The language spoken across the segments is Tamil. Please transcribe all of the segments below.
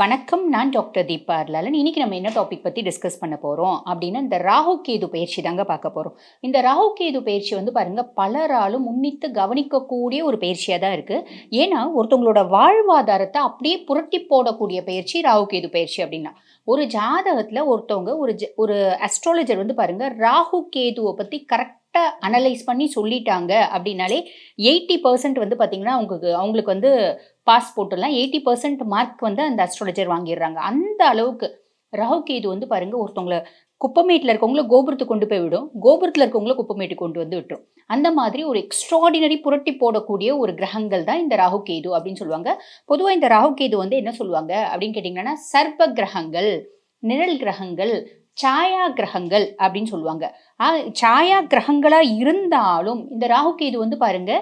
வணக்கம் நான் டாக்டர் தீபா அர்லாலன் இன்னைக்கு நம்ம என்ன டாபிக் பற்றி டிஸ்கஸ் பண்ண போகிறோம் அப்படின்னா இந்த ராகு கேது பயிற்சி தாங்க பார்க்க போகிறோம் இந்த ராகு கேது பயிற்சி வந்து பாருங்கள் பலராலும் முன்னித்து கவனிக்கக்கூடிய ஒரு பயிற்சியாக தான் இருக்குது ஏன்னா ஒருத்தவங்களோட வாழ்வாதாரத்தை அப்படியே புரட்டி போடக்கூடிய பயிற்சி ராகு கேது பயிற்சி அப்படின்னா. ஒரு ஜாதகத்தில் ஒருத்தவங்க ஒரு ஜ- ஒரு அஸ்ட்ராலஜர் வந்து பாருங்க ராகு கேதுவை பற்றி கரெக்டாக அனலைஸ் பண்ணி சொல்லிட்டாங்க அப்படின்னாலே எயிட்டி பர்சன்ட் வந்து பார்த்தீங்கன்னா அவங்களுக்கு அவங்களுக்கு வந்து பாஸ் போட்டுடலாம். எயிட்டி பர்சன்ட் மார்க் வந்து அந்த அஸ்ட்ராலஜர் வாங்கிடுறாங்க. அந்த அளவுக்கு ராகு கேது வந்து பாருங்க ஒருத்தவங்களை குப்பமேட்டில் இருக்கவங்கள கோபுரத்துக்கு கொண்டு போய் விடும். கோபுரத்தில் இருக்கவங்கள குப்பமேட்டுக்கு கொண்டு வந்து விட்டுரும். அந்த மாதிரி ஒரு எக்ஸ்ட்ராடினரி புரட்டி போடக்கூடிய ஒரு கிரகங்கள் தான் இந்த ராகு கேது அப்படின்னு சொல்லுவாங்க. பொதுவாக இந்த ராகு கேது வந்து என்ன சொல்லுவாங்க அப்படின்னு கேட்டிங்கன்னா சர்ப்ப கிரகங்கள் நிழல் கிரகங்கள் சாயா கிரகங்கள் அப்படின்னு சொல்லுவாங்க. சாயா கிரகங்களா இருந்தாலும் இந்த ராகு கேது வந்து பாருங்க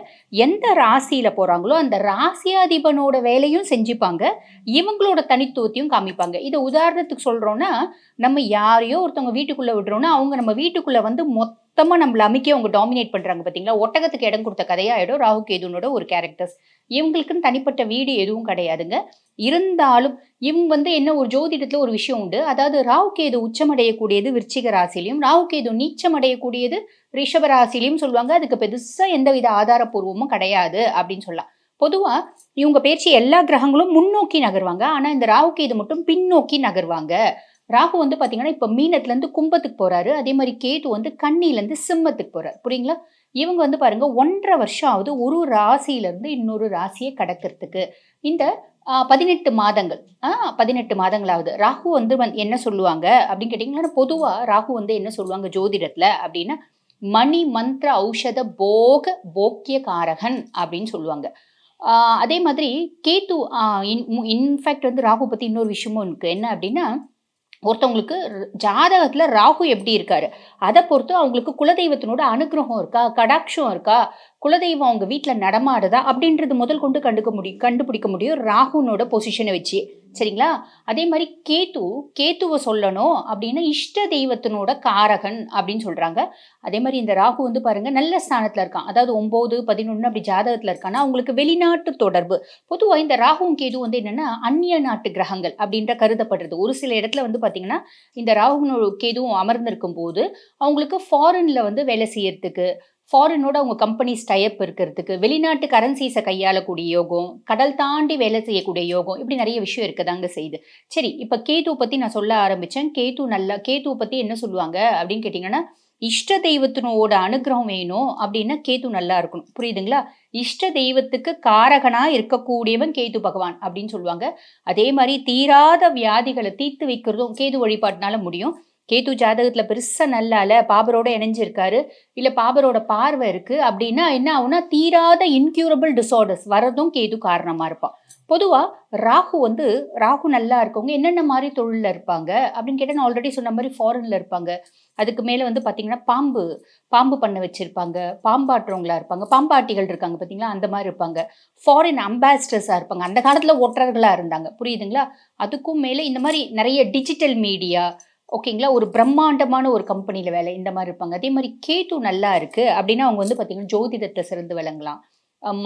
எந்த ராசியில் போறாங்களோ அந்த ராசியாதிபனோட வேலையும் செஞ்சுப்பாங்க. இவங்களோட தனித்துவத்தையும் காமிப்பாங்க. இதை உதாரணத்துக்கு சொல்றோம்னா நம்ம யாரையோ ஒருத்தவங்க வீட்டுக்குள்ள விடுறோம்னா அவங்க நம்ம வீட்டுக்குள்ளே வந்து மொத்தமாக நம்மள அமைக்க அவங்க டாமினேட் பண்றாங்க பார்த்தீங்களா ஒட்டகத்துக்கு இடம் கொடுத்த கதையாயிடும் ராகு கேதுனோட ஒரு கேரக்டர்ஸ் இவங்களுக்குன்னு தனிப்பட்ட வீடு எதுவும் கிடையாதுங்க. இருந்தாலும் இவங்க வந்து என்ன ஒரு ஜோதிடத்தில் ஒரு விஷயம் உண்டு. அதாவது ராகு கேது உச்சமடையக்கூடியது விருச்சிக ராசிலையும் ராகு கேது நீச்சமடையக்கூடியது ரிஷப ராசிலையும் சொல்லுவாங்க. அதுக்கு பெருசாக எந்தவித ஆதாரப்பூர்வமும் கிடையாது அப்படின்னு சொல்லலாம். பொதுவாக இவங்க பேச்சு எல்லா கிரகங்களும் முன்னோக்கி நகருவாங்க. ஆனால் இந்த ராகு கேது மட்டும் பின்னோக்கி நகருவாங்க. ராகு வந்து பார்த்தீங்கன்னா இப்போ மீனத்துலேருந்து கும்பத்துக்கு போகிறாரு அதே மாதிரி கேது வந்து கண்ணிலேருந்து சிம்மத்துக்கு போகிறார் புரியுங்களா? இவங்க வந்து பாருங்க ஒன்றரை வருஷம் ஆகுது ஒரு ராசியிலேருந்து இன்னொரு ராசியை கடக்கிறதுக்கு. இந்த பதினெட்டு மாதங்கள் பதினெட்டு மாதங்களாவது. ராகு வந்து வந் என்ன சொல்லுவாங்க அப்படின்னு கேட்டிங்கன்னா பொதுவாக ராகு வந்து என்ன சொல்லுவாங்க ஜோதிடத்தில் அப்படின்னா மணி மந்திர ஔஷத போக போக்கிய காரகன் அப்படின்னு சொல்லுவாங்க. அதே மாதிரி கேத்து இன்ஃபேக்ட் வந்து ராகு பற்றி இன்னொரு விஷயமும் இருக்குது என்ன அப்படின்னா ஒருத்தவங்களுக்கு ஜாதகத்தில் ராகு எப்படி இருக்காரு? அதை பொறுத்து அவங்களுக்கு குலதெய்வத்தினோட அனுகிரகம் இருக்கா? கடாட்சம் இருக்கா? குலதெய்வம் அவங்க வீட்டில் நடமாடுதா? அப்படின்றது முதல் கொண்டு கண்டுக்க முடியும் கண்டுபிடிக்க முடியும். ராகுனோட பொசிஷனை வச்சு. சரிங்களா? அதே மாதிரி கேத்து கேத்துவை சொல்லணும் அப்படின்னா இஷ்ட தெய்வத்தினோட காரகன் அப்படின்னு சொல்கிறாங்க அதே மாதிரி இந்த ராகு வந்து பாருங்கள் நல்ல ஸ்தானத்தில் இருக்கான். அதாவது ஒம்பது பதினொன்று அப்படி ஜாதகத்தில் இருக்கான்னா அவங்களுக்கு வெளிநாட்டு தொடர்பு. பொதுவாக இந்த ராகுவும் கேது வந்து என்னென்னா அந்நிய நாட்டு கிரகங்கள் அப்படின்ற கருதப்படுறது. ஒரு சில இடத்துல வந்து பார்த்திங்கன்னா இந்த ராகுனோட கேதுவும் அமர்ந்திருக்கும் போது அவங்களுக்கு ஃபாரினில் வந்து வேலை செய்யறதுக்கு ஃபாரினோட அவங்க கம்பெனிஸ் டைப் இருக்கிறதுக்கு வெளிநாட்டு கரன்சிஸை கையாளக்கூடிய யோகம் கடல் தாண்டி வேலை செய்யக்கூடிய யோகம் இப்படி நிறைய விஷயம் இருக்கதாங்க செய்யுது. சரி இப்போ கேது பற்றி நான் சொல்ல ஆரம்பித்தேன் கேத்து நல்லா கேது பற்றி என்ன சொல்லுவாங்க அப்படின்னு கேட்டிங்கன்னா இஷ்ட தெய்வத்தினோட அனுகிரகம் வேணும் அப்படின்னா கேத்து நல்லா இருக்கணும். புரியுதுங்களா? இஷ்ட தெய்வத்துக்கு காரகனா இருக்கக்கூடியவன் கேது பகவான் அப்படின்னு சொல்லுவாங்க. அதே மாதிரி தீராத வியாதிகளை தீர்த்து வைக்கிறதும் கேது வழிபாட்டினால முடியும். கேது ஜாதகத்துல பெருசா நல்லால பாபரோட இணைஞ்சிருக்காரு. இல்ல பாபரோட பார்வை இருக்கு. அப்படின்னா என்ன ஆகும்னா தீராத இன்க்யூரபிள் டிசார்டர்ஸ் வரதும் கேது காரணமா இருப்பான். பொதுவா ராகு வந்து ராகு நல்லா இருக்கவங்க என்னென்ன மாதிரி தொழிலில் இருப்பாங்க? அப்படின்னு கேட்டால் நான் ஆல்ரெடி சொன்ன மாதிரி ஃபாரின்ல இருப்பாங்க. அதுக்கு மேல வந்து பாத்தீங்கன்னா பாம்பு பாம்பு பண்ண வச்சிருப்பாங்க. பாம்பாட்டுறவங்களா இருப்பாங்க. பாம்பாட்டிகள் இருக்காங்க பாத்தீங்களா? அந்த மாதிரி இருப்பாங்க. ஃபாரின் அம்பாசிடர்ஸா இருப்பாங்க. அந்த காலத்துல ஒற்றர்களா இருந்தாங்க. புரியுதுங்களா? அதுக்கும் மேல இந்த மாதிரி நிறைய டிஜிட்டல் மீடியா ஓகேங்களா? ஒரு பிரம்மாண்டமான ஒரு கம்பெனியில் வேலை இந்த மாதிரி இருப்பாங்க. அதே மாதிரி கேது நல்லா இருக்கு அப்படின்னா அவங்க வந்து பார்த்தீங்கன்னா ஜோதிடத்தை சிறந்து விளங்கலாம்.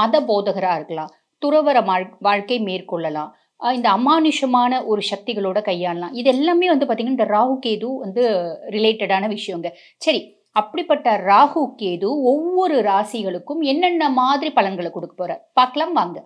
மத போதகராக இருக்கலாம். துறவர வாழ்க்கை மேற்கொள்ளலாம். இந்த அமானுஷமான ஒரு சக்திகளோட கையாளலாம். இது எல்லாமே வந்து பார்த்தீங்கன்னா இந்த ராகு கேது வந்து ரிலேட்டடான விஷயங்க. சரி அப்படிப்பட்ட ராகு கேது ஒவ்வொரு ராசிகளுக்கும் என்னென்ன மாதிரி பலன்களை கொடுக்க போற பார்க்கலாம் வாங்க.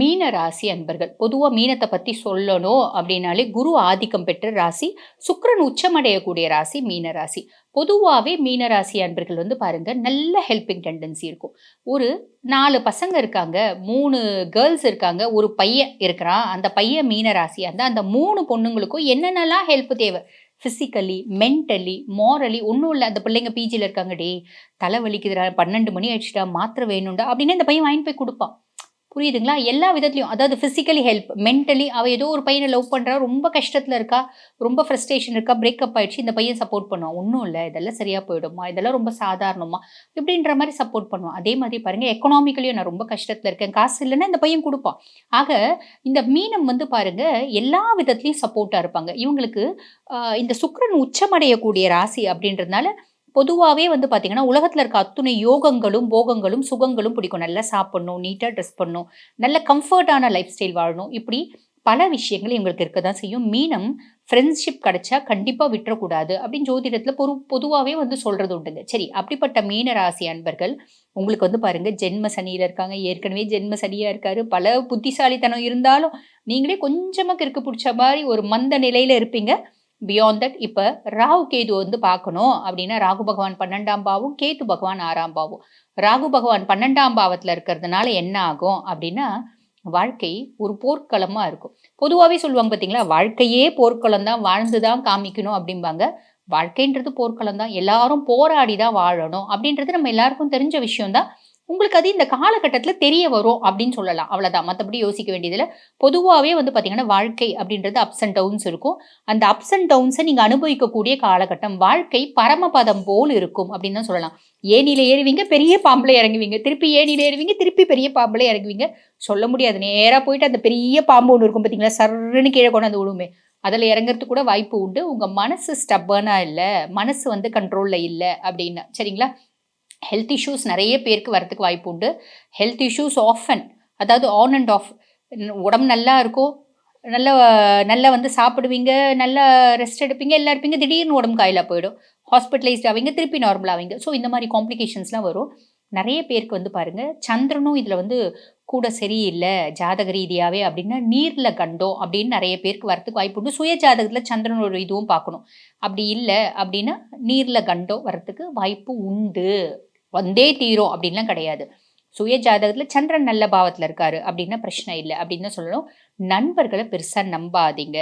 மீன ராசி அன்பர்கள். பொதுவாக மீனத்தை பற்றி சொல்லணும் அப்படின்னாலே குரு ஆதிக்கம் பெற்ற ராசி சுக்கிரன் உச்சமடையக்கூடிய ராசி மீன ராசி. பொதுவாகவே மீன ராசி அன்பர்கள் வந்து பாருங்கள் நல்ல ஹெல்பிங் டெண்டன்சி இருக்கும். ஒரு நாலு பசங்க இருக்காங்க மூணு கேர்ள்ஸ் இருக்காங்க ஒரு பையன் இருக்கிறான். அந்த பையன் மீன ராசியாக இருந்தால் அந்த மூணு பொண்ணுங்களுக்கும் என்னென்னலாம் ஹெல்ப் தேவை? ஃபிசிக்கலி மென்டலி மாரலி ஒன்றும் இல்லை. அந்த பிள்ளைங்க பிஜியில் இருக்காங்க டே தலை வலிக்குதுடா பன்னெண்டு மணி ஆயிடுச்சுடா மாத்திரை வேணும்டா அப்படின்னு இந்த பையன் வாங்கிட்டு போய் கொடுப்பான். புரியுதுங்களா? எல்லா விதத்துலையும் அதாவது ஃபிசிக்கலி ஹெல்ப் மென்டலி அவள் ஏதோ ஒரு பையனை லவ் பண்ணுறா ரொம்ப கஷ்டத்தில் இருக்கா ரொம்ப ஃப்ரஸ்ட்ரேஷன் இருக்கா பிரேக்கப் ஆயிடுச்சு இந்த பையன் சப்போர்ட் பண்ணுவான். ஒன்றும் இல்லை இதெல்லாம் சரியாக போயிடுமா இதெல்லாம் ரொம்ப சாதாரணமா இப்படின்ற மாதிரி சப்போர்ட் பண்ணுவான். அதே மாதிரி பாருங்கள் எக்கனாமிக்கலியும் நான் ரொம்ப கஷ்டத்தில் இருக்கேன். காசு இல்லைன்னா இந்த பையன் கொடுப்பான். ஆக இந்த மீனம் வந்து பாருங்க எல்லா விதத்துலேயும் சப்போர்ட்டாக இருப்பாங்க. இவங்களுக்கு இந்த சுக்கரன் உச்சமடையக்கூடிய ராசி அப்படின்றதுனால பொதுவாகவே வந்து பார்த்தீங்கன்னா உலகத்தில் இருக்க அத்துணை யோகங்களும் போகங்களும் சுகங்களும் பிடிக்கும். நல்லா சாப்பிட்ணும் நீட்டாக ட்ரெஸ் பண்ணணும் நல்ல கம்ஃபர்டான லைஃப் ஸ்டைல் வாழணும். இப்படி பல விஷயங்கள் இவங்களுக்கு இருக்க தான் செய்யும். மீனம் ஃப்ரெண்ட்ஷிப் கிடைச்சா கண்டிப்பாக விட்டுறக்கூடாது அப்படின்னு ஜோதிடத்தில் பொரு பொதுவாகவே வந்து சொல்கிறது உண்டுங்க சரி அப்படிப்பட்ட மீன ராசி அன்பர்கள் உங்களுக்கு வந்து பாருங்கள் ஜென்ம சனியில் இருக்காங்க ஏற்கனவே ஜென்ம சனியாக இருக்காரு. பல புத்திசாலித்தனம் இருந்தாலும் நீங்களே கொஞ்சமாக கிறுக்கு பிடிச்ச மாதிரி ஒரு மந்த நிலையில் இருப்பீங்க. பியாண்ட் தட் இப்போ ராகு கேது வந்து பார்க்கணும். அப்படின்னா ராகு பகவான் பன்னெண்டாம் பாவும் கேது பகவான் ஆறாம் பாவும். ராகு பகவான் பன்னெண்டாம் பாவத்தில் இருக்கிறதுனால என்ன ஆகும்? அப்படின்னா வாழ்க்கை ஒரு போர்க்களமாக இருக்கும். பொதுவாகவே சொல்லுவாங்க பார்த்தீங்களா வாழ்க்கையே போர்க்களம் தான் வாழ்ந்து தான் காமிக்கணும் அப்படிம்பாங்க. வாழ்க்கைன்றது போர்க்களம் தான். எல்லாரும் போராடி தான் வாழணும் அப்படின்றது நம்ம எல்லாருக்கும் தெரிஞ்ச விஷயம் தான். உங்களுக்கு அது இந்த காலகட்டத்தில் தெரிய வரும் அப்படின்னு சொல்லலாம். அவ்வளோதான் மற்றபடி யோசிக்க வேண்டியதில்லை. பொதுவாகவே வந்து பார்த்திங்கன்னா வாழ்க்கை அப்படின்றது அப்ஸ் அண்ட் டவுன்ஸ் இருக்கும். அந்த அப்ஸ் அண்ட் டவுன்ஸை நீங்கள் அனுபவிக்கக்கூடிய காலகட்டம் வாழ்க்கை பரமபதம் போல் இருக்கும் அப்படின்னு தான் சொல்லலாம். ஏனியில் ஏறுவீங்க பெரிய பாம்பில் இறங்குவீங்க. திருப்பி ஏனியில் ஏறுவீங்க திருப்பி பெரிய பாம்பில் இறங்குவீங்க. சொல்ல முடியாது. நேராக போயிட்டு அந்த பெரிய பாம்பு ஒன்று இருக்கும் பார்த்தீங்களா சர்ன்னு கீழே கொண்டாந்து விடுமே. அதில் இறங்குறதுக்கு கூட வாய்ப்பு உண்டு. உங்கள் மனசு ஸ்டப்பர்னாக இல்லை. மனசு வந்து கண்ட்ரோலில் இல்லை அப்படின்னா. சரிங்களா? ஹெல்த் இஷ்யூஸ் நிறைய பேருக்கு வரத்துக்கு வாய்ப்பு உண்டு. ஹெல்த் இஷ்யூஸ் ஆஃபன் அதாவது ஆன் அண்ட் ஆஃப் உடம்பு நல்லா இருக்கும் நல்ல நல்லா வந்து சாப்பிடுவீங்க நல்லா ரெஸ்ட் எடுப்பீங்க எல்லாம் இருப்பீங்க திடீர்னு உடம்பு காயிலாக போயிடும். ஹாஸ்பிட்டலைஸ்ட் ஆவீங்க திருப்பி நார்மல் ஆவீங்க. ஸோ இந்த மாதிரி காம்ப்ளிகேஷன்ஸ்லாம் வரும். நிறைய பேருக்கு வந்து பாருங்கள் சந்திரனும் இதில் வந்து கூட சரியில்லை ஜாதக ரீதியாகவே அப்படின்னா நீரில் கண்டோம் அப்படின்னு நிறைய பேருக்கு வரத்துக்கு வாய்ப்பு உண்டு. சுய ஜாதகத்தில் சந்திரனோட இதுவும் பார்க்கணும். அப்படி இல்லை அப்படின்னா நீரில் கண்டோ வரத்துக்கு வாய்ப்பு உண்டு. வந்தே தீரும் அப்படின்லாம் கிடையாது. சுய ஜாதகத்தில் சந்திரன் நல்ல பாவத்தில் இருக்காரு அப்படின்னா பிரச்சனை இல்லை அப்படின்னு தான் சொல்லணும். நண்பர்களை பெருசாக நம்பாதீங்க.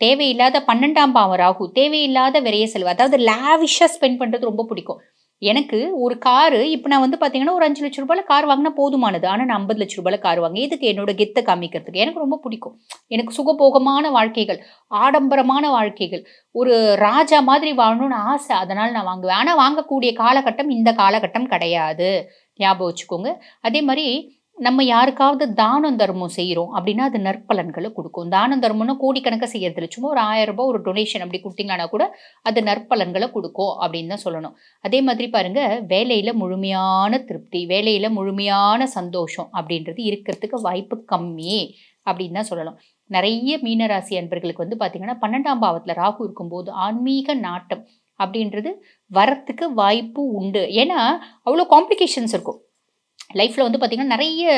தேவையில்லாத பன்னெண்டாம் பாவம் ராகு தேவையில்லாத விரைய செலவு அதாவது லாவிஷாக ஸ்பெண்ட் பண்ணுறது ரொம்ப பிடிக்கும். எனக்கு ஒரு காரு இப்போ நான் வந்து பார்த்தீங்கன்னா ஒரு அஞ்சு லட்ச ரூபாயில் கார் வாங்கினா போதுமானது. ஆனால் நான் ஐம்பது லட்ச ரூபாயில் கார் வாங்க இதுக்கு என்னோட கெத்தை காமிக்கிறதுக்கு? எனக்கு ரொம்ப பிடிக்கும். எனக்கு சுகபோகமான வாழ்க்கைகள் ஆடம்பரமான வாழ்க்கைகள். ஒரு ராஜா மாதிரி வாழணும்னு ஆசை அதனால் நான் வாங்குவேன். ஆனால் வாங்கக்கூடிய காலகட்டம் இந்த காலகட்டம் கிடையாது. ஞாபகம் வச்சுக்கோங்க. அதே மாதிரி நம்ம யாருக்காவது தானம் தர்மம் செய்கிறோம் அப்படின்னா அது நற்பலன்களை கொடுக்கும். தானம் தர்மம்னா கோடிக்கணக்காக செய்யறதில்ல. சும்மா ஒரு ஆயிரம் ரூபாய் ஒரு டொனேஷன் அப்படி கொடுத்தீங்கன்னா கூட அது நற்பலன்களை கொடுக்கும் அப்படின்னு தான் சொல்லணும். அதே மாதிரி பாருங்க வேலையில முழுமையான திருப்தி வேலையில முழுமையான சந்தோஷம் அப்படின்றது இருக்கிறதுக்கு வாய்ப்பு கம்மி அப்படின்னு தான் சொல்லலாம். நிறைய மீனராசி அன்பர்களுக்கு வந்து பார்த்தீங்கன்னா பன்னெண்டாம் பாவத்தில் ராகு இருக்கும்போது ஆன்மீக நாட்டம் அப்படின்றது வரத்துக்கு வாய்ப்பு உண்டு. ஏன்னா அவ்வளோ காம்ப்ளிகேஷன்ஸ் இருக்கும். லைஃப்பில் வந்து பார்த்திங்கன்னா நிறைய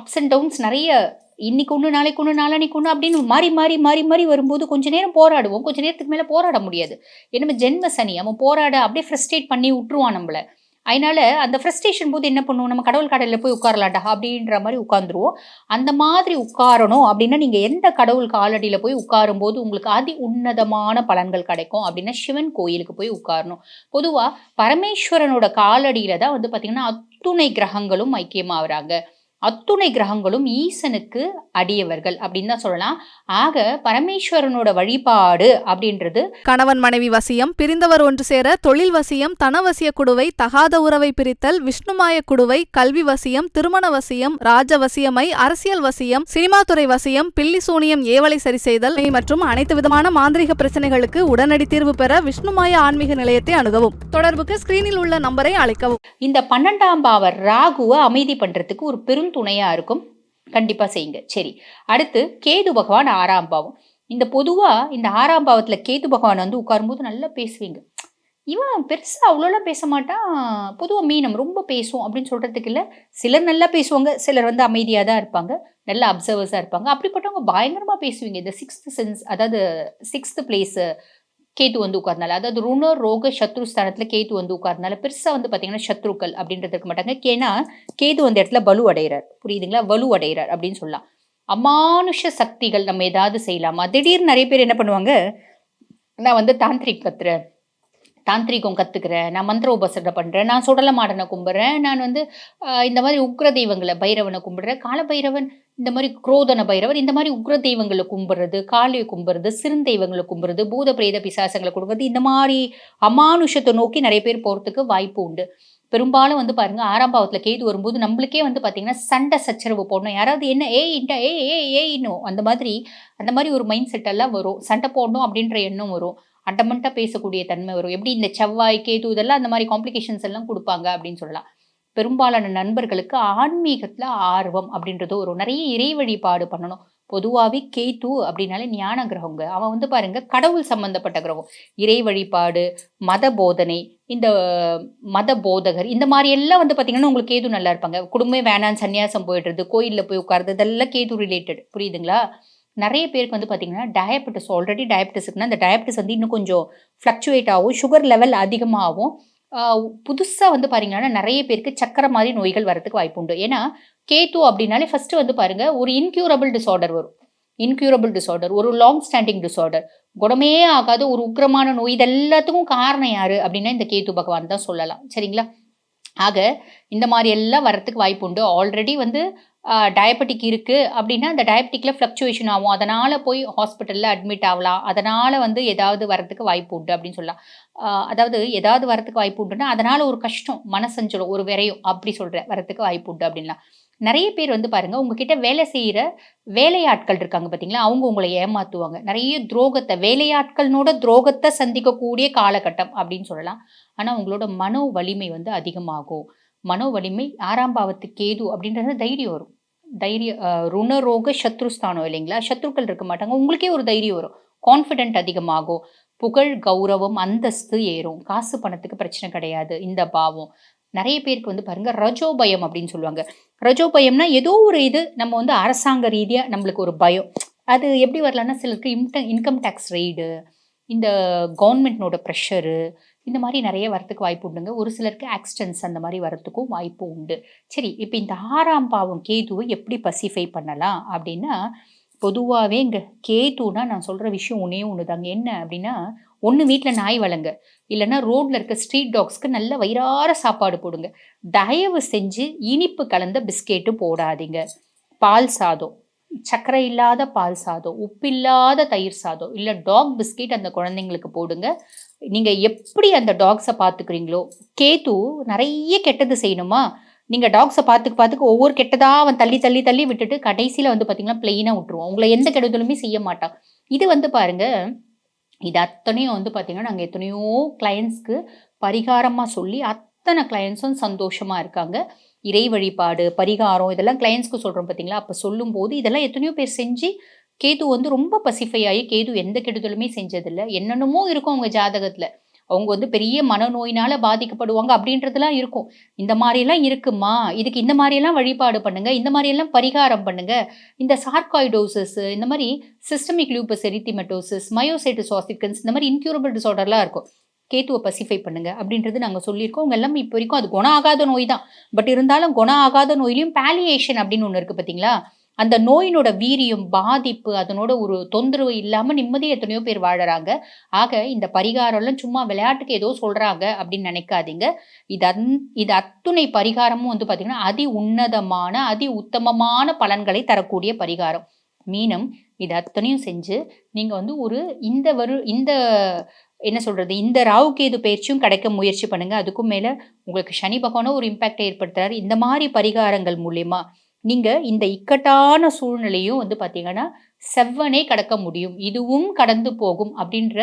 அப்ஸ் அண்ட் டவுன்ஸ் நிறைய இன்னைக்கு ஒன்று நாளைக்கு ஒன்று நாளானிக்கு ஒன்று அப்படின்னு மாறி மாறி மாறி மாறி வரும்போது கொஞ்ச நேரம் போராடுவோம். கொஞ்ச நேரத்துக்கு மேலே போராட முடியாது. ஏன்னா ஜென்ம சனி அவன் போராட அப்படியே ஃப்ரஸ்ட்ரேட் பண்ணி விட்டுருவான் நம்மளை. அதனால அந்த ஃப்ரஸ்ட்ரேஷன் போது என்ன பண்ணுவோம்? நம்ம கடவுள் கடலில் போய் உட்காரலாண்டா அப்படின்ற மாதிரி உட்காந்துருவோம் அந்த மாதிரி உட்காரணும் அப்படின்னா நீங்கள் எந்த கடவுள் காலடியில் போய் உட்காரும்போது உங்களுக்கு அதி உன்னதமான பலன்கள் கிடைக்கும் அப்படின்னா சிவன் கோயிலுக்கு போய் உட்காரணும். பொதுவாக பரமேஸ்வரனோட காலடியில் தான் வந்து பார்த்திங்கன்னா அத்துணை கிரகங்களும் ஐக்கியமாகறாங்க. அத்துணை கிரகங்களும் ஈசனுக்கு அடியவர்கள் அப்படின்னு தான் சொல்லலாம். ஆக பரமேஸ்வரனோட வழிபாடு அப்படின்றது கணவன் மனைவி வசியம் பிரிந்தவர் ஒன்று சேர தொழில் வசியம் தனவசிய குடுவை தகாத உறவை பிரித்தல் விஷ்ணுமாய குடுவை கல்வி வசியம் திருமண வசியம் ராஜ வசியமை அரசியல் வசியம் சினிமா துறை வசியம் பில்லி சூனியம் ஏவலை சரி செய்தல் மற்றும் அனைத்து விதமான மாந்திரிக பிரச்சனைகளுக்கு உடனடி தீர்வு பெற விஷ்ணுமாய ஆன்மீக நிலையத்தை அணுகவும். தொடர்புக்கு ஸ்கிரீனில் உள்ள நம்பரை அழைக்கவும். இந்த பன்னெண்டாம் பாவ ராகுவை அமைதி பண்றதுக்கு ஒரு பெருந்துணையா இருக்கும். கண்டிப்பாக செய்யுங்க. சரி. அடுத்து கேது பகவான் ஆறாம் பாவம். இந்த பொதுவாக இந்த ஆறாம் பாவத்தில் கேது பகவான் வந்து உட்காரும்போது நல்லா பேசுவீங்க. இவன் பெருசாக அவ்வளோலாம் பேச மாட்டான் பொதுவாக மீனம் ரொம்ப பேசும் அப்படின்னு சொல்கிறதுக்கு இல்லை. சிலர் நல்லா பேசுவாங்க. சிலர் வந்து அமைதியாக தான் இருப்பாங்க. நல்லா அப்சர்வர்ஸாக இருப்பாங்க. அப்படிப்பட்டவங்க பயங்கரமாக பேசுவீங்க. இந்த சிக்ஸ்த் சென்ஸ் அதாவது சிக்ஸ்த்து பிளேஸு கேத்து வந்து உட்கார்னால அதாவது ருண ரோக சத்ரு ஸ்தானத்தில் கேத்து வந்து உட்கார்னால பெருசாக வந்து பார்த்தீங்கன்னா சத்ருக்கள் அப்படின்றதுக்கு மாட்டாங்க. ஏன்னா கேது அந்த இடத்துல வலு அடைகிறார். புரியுதுங்களா? வலு அடைகிறார் அப்படின்னு சொல்லலாம். அமானுஷ சக்திகள் நம்ம ஏதாவது செய்யலாமா? திடீர்னு நிறைய பேர் என்ன பண்ணுவாங்க? நான் வந்து தாந்திரிக் கத்துறேன். தாந்திரிகம் கற்றுக்கிறேன் நான் மந்திர உபசரணை பண்ணுறேன் நான் சுடலமாடனை கும்பிட்றேன் நான் வந்து இந்த மாதிரி உக்ர தெய்வங்களை பைரவனை கும்பிடுறேன் கால பைரவன் இந்த மாதிரி குரோதன பைரவர் இந்த மாதிரி உக்ர தெய்வங்களை கும்பிட்றது காளியை கும்பிட்றது சிறுந்தெய்வங்களை கும்பிட்றது பூத பிரேத பிசாசங்களை கொடுக்கறது இந்த மாதிரி அமானுஷத்தை நோக்கி நிறைய பேர் போகிறதுக்கு வாய்ப்பு உண்டு. பெரும்பாலும் வந்து பாருங்க ஆறாம் பாவத்தில் கேது வரும்போது நம்மளுக்கே வந்து பார்த்தீங்கன்னா சண்டை சச்சரவு போடணும். யாராவது என்ன ஏய் இன்டா ஏ ஏ ஏய்னும் அந்த மாதிரி அந்த மாதிரி ஒரு மைண்ட் செட் எல்லாம் வரும். சண்டை போடணும் அப்படின்ற எண்ணம் வரும். அண்டமண்டா பேசக்கூடிய தன்மை வரும். எப்படி இந்த செவ்வாய் கேது இதெல்லாம் அந்த மாதிரி காம்ப்ளிகேஷன்ஸ் எல்லாம் கொடுப்பாங்க அப்படின்னு சொல்லலாம். பெரும்பாலான நண்பர்களுக்கு ஆன்மீகத்தில் ஆர்வம் அப்படின்றது ஒரு நிறைய இறை வழிபாடு பண்ணணும். பொதுவாகவே கேத்து அப்படின்னாலே ஞான கிரகங்க. அவன் வந்து பாருங்க கடவுள் சம்பந்தப்பட்ட கிரகம். இறை வழிபாடு மத போதனை இந்த மத போதகர் இந்த மாதிரி எல்லாம் வந்து பார்த்தீங்கன்னா உங்களுக்கு கேது நல்லா இருப்பாங்க. குடும்பமே வேணாம் சன்னியாசம் போயிடுறது கோயிலில் போய் உட்கார்றது இதெல்லாம் கேது ரிலேட்டட் புரியுதுங்களா? நிறைய பேருக்கு வந்து பார்த்தீங்கன்னா டயபெட்டிஸ் ஆல்ரெடி டயபெட்டிஸ் இருக்குன்னா அந்த டயபெட்டிஸ் வந்து இன்னும் கொஞ்சம் ஃப்ளக்சுவேட் ஆகும் சுகர் லெவல் அதிகமாகும். புதுசாக வந்து பாருங்கன்னா நிறைய பேருக்கு சக்கரை மாதிரி நோய்கள் வரதுக்கு வாய்ப்பு உண்டு. ஏன்னா கேத்து அப்படின்னாலே ஃபஸ்ட்டு வந்து பாருங்க ஒரு இன்க்யூரபிள் டிசார்டர் வரும். இன்க்யூரபிள் டிசார்டர் ஒரு லாங் ஸ்டாண்டிங் டிசார்டர் குணமே ஆகாத ஒரு உக்கிரமான நோய் இது எல்லாத்துக்கும் காரணம் யார்? அப்படின்னா இந்த கேத்து பகவான் தான் சொல்லலாம். சரிங்களா? ஆக இந்த மாதிரி எல்லாம் வரத்துக்கு வாய்ப்பு உண்டு. ஆல்ரெடி வந்து டயபெட்டிக் இருக்குது அப்படின்னா அந்த டயபெட்டிக்கில் ஃப்ளக்சுவேஷன் ஆகும். அதனால் போய் ஹாஸ்பிட்டலில் அட்மிட் ஆகலாம். அதனால் வந்து ஏதாவது வரதுக்கு வாய்ப்பு உண்டு அப்படின்னு சொல்லலாம். அதாவது ஏதாவது வரத்துக்கு வாய்ப்பு உண்டுன்னா அதனால் ஒரு கஷ்டம் மனசஞ்சலம் ஒரு விரையும் அப்படி சொல்கிற வரத்துக்கு வாய்ப்பு உண்டு அப்படின்லாம். நிறைய பேர் வந்து பாருங்கள் உங்ககிட்ட வேலை செய்கிற வேலையாட்கள் இருக்காங்க பார்த்தீங்களா அவங்க உங்களை ஏமாற்றுவாங்க நிறைய துரோகத்தை வேலையாட்களோட துரோகத்தை சந்திக்கக்கூடிய காலகட்டம் அப்படின்னு சொல்லலாம். ஆனால் உங்களோட மனோ வலிமை வந்து அதிகமாகும். மனோ வலிமை ஆறாம் பாவத்து கேது அப்படின்றது தைரியம் வரும். தைரிய ருணரோக சத்ருஸ்தானம் இல்லைங்களா? சத்ருக்கள் இருக்க மாட்டாங்க. உங்களுக்கே ஒரு தைரியம் வரும். கான்ஃபிடென்ட் அதிகமாகும். புகழ் கௌரவம் அந்தஸ்து ஏறும். காசு பணத்துக்கு பிரச்சனை கிடையாது. இந்த பாவம். நிறைய பேருக்கு வந்து பாருங்க ரஜோபயம் அப்படின்னு சொல்லுவாங்க. ரஜோபயம்னா ஏதோ ஒரு இது நம்ம வந்து அரசாங்க ரீதியாக நம்மளுக்கு ஒரு பயம். அது எப்படி வரலான்னா சிலருக்கு இன்கம் இன்கம் டேக்ஸ் ரெய்டு இந்த கவர்மெண்ட்னோட ப்ரெஷரு இந்த மாதிரி நிறைய வரத்துக்கு வாய்ப்பு உண்டுங்க. ஒரு சிலருக்கு ஆக்சிடென்ட்ஸ் அந்த மாதிரி வரத்துக்கும் வாய்ப்பு உண்டு. சரி இப்போ இந்த ஆறாம் பாவம் கேதுவை எப்படி பசிஃபை பண்ணலாம் அப்படின்னா பொதுவாகவே இங்கே கேதுனா நான் சொல்கிற விஷயம் ஒன்றே ஒன்று தாங்க என்ன அப்படின்னா ஒன்று வீட்டில் நாய் வளங்க. இல்லைன்னா ரோட்டில் இருக்க ஸ்ட்ரீட் டாக்ஸ்க்கு நல்ல வயிறார சாப்பாடு போடுங்க. தயவு செஞ்சு இனிப்பு கலந்த பிஸ்கெட்டு போடாதீங்க. பால் சாதம். சர்க்கரை இல்லாத பால் சாதம் உப்பில்லாத தயிர் சாதம் இல்லை டாக் பிஸ்கெட் அந்த குழந்தைங்களுக்கு போடுங்க. நீங்கள் எப்படி அந்த டாக்ஸை பார்த்துக்கிறீங்களோ கேத்து நிறைய கெட்டது செய்யணுமா? நீங்கள் டாக்ஸை பார்த்துக்கு பார்த்துக்கு ஒவ்வொரு கெட்டதாக அவன் தள்ளி தள்ளி தள்ளி விட்டுட்டு கடைசியில் வந்து பார்த்தீங்கன்னா பிளெயினாக விட்டுருவோம் உங்களை எந்த கெடுதலுமே செய்ய மாட்டான். இது வந்து பாருங்கள் இது அத்தனையும் வந்து பார்த்திங்கன்னா நாங்கள் எத்தனையோ கிளையண்ட்ஸ்க்கு பரிகாரமாக சொல்லி அத்தனை கிளையண்ட்ஸும் சந்தோஷமாக இருக்காங்க. இறை வழிபாடு பரிகாரம் இதெல்லாம் கிளையண்ட்ஸ்க்கு சொல்கிறோம் பார்த்தீங்களா? அப்போ சொல்லும்போது இதெல்லாம் எத்தனையோ பேர் செஞ்சு கேது வந்து ரொம்ப பசிஃபை ஆகி கேது எந்த கெடுதலுமே செஞ்சதில்லை. என்னென்னமோ இருக்கும் அவங்க ஜாதகத்தில். அவங்க வந்து பெரிய மனநோயினால பாதிக்கப்படுவாங்க அப்படின்றதுலாம் இருக்கும். இந்த மாதிரியெல்லாம் இருக்குமா? இதுக்கு இந்த மாதிரியெல்லாம் வழிபாடு பண்ணுங்க இந்த மாதிரியெல்லாம் பரிகாரம் பண்ணுங்க. இந்த சார்காய்டோசஸ் இந்த மாதிரி சிஸ்டமிக் லூப்பஸ் எரித்திமெட்டோசிஸ் மயோசைட்டிஸ் ஆசிக்கன்ஸ் இந்த மாதிரி இன்க்யூரபிள் டிசார்டர்லாம் இருக்கும். கேத்துவை பசிஃபை பண்ணுங்க அப்படின்றது நாங்கள் சொல்லியிருக்கோம். உங்க எல்லாம் இப்போ வரைக்கும் அது குணம் ஆகாத நோய் தான் பட் இருந்தாலும் குணம் ஆகாத நோயிலையும் பேலியேஷன் அப்படின்னு ஒன்று இருக்குது பார்த்தீங்களா அந்த நோயினோட வீரியம் பாதிப்பு அதனோட ஒரு தொந்தரவு இல்லாமல் நிம்மதியை எத்தனையோ பேர் வாழறாங்க. ஆக இந்த பரிகாரம்லாம் சும்மா விளையாட்டுக்கு ஏதோ சொல்கிறாங்க அப்படின்னு நினைக்காதீங்க. இது அந் இது அத்துணை பரிகாரமும் வந்து பார்த்திங்கன்னா அதி உன்னதமான அதி உத்தமமான பலன்களை தரக்கூடிய பரிகாரம். மீனம் இது அத்தனையும் செஞ்சு நீங்கள் வந்து ஒரு இந்த வரு இந்த என்ன சொல்கிறது இந்த ராகு கேது பயிற்சியும் கிடைக்க முயற்சி பண்ணுங்கள் அதுக்கும் மேலே உங்களுக்கு சனி பகவானும் ஒரு இம்பேக்டை ஏற்படுத்துறாரு. இந்த மாதிரி பரிகாரங்கள் மூலயமா நீங்கள் இந்த இக்கட்டான சூழ்நிலையும் வந்து பார்த்தீங்கன்னா செவ்வனே கடக்க முடியும். இதுவும் கடந்து போகும் அப்படின்ற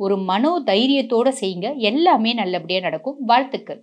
ஒரு மனோ தைரியத்தோடு செய்யுங்க. எல்லாமே நல்லபடியாக நடக்கும். வாழ்த்துக்கள்.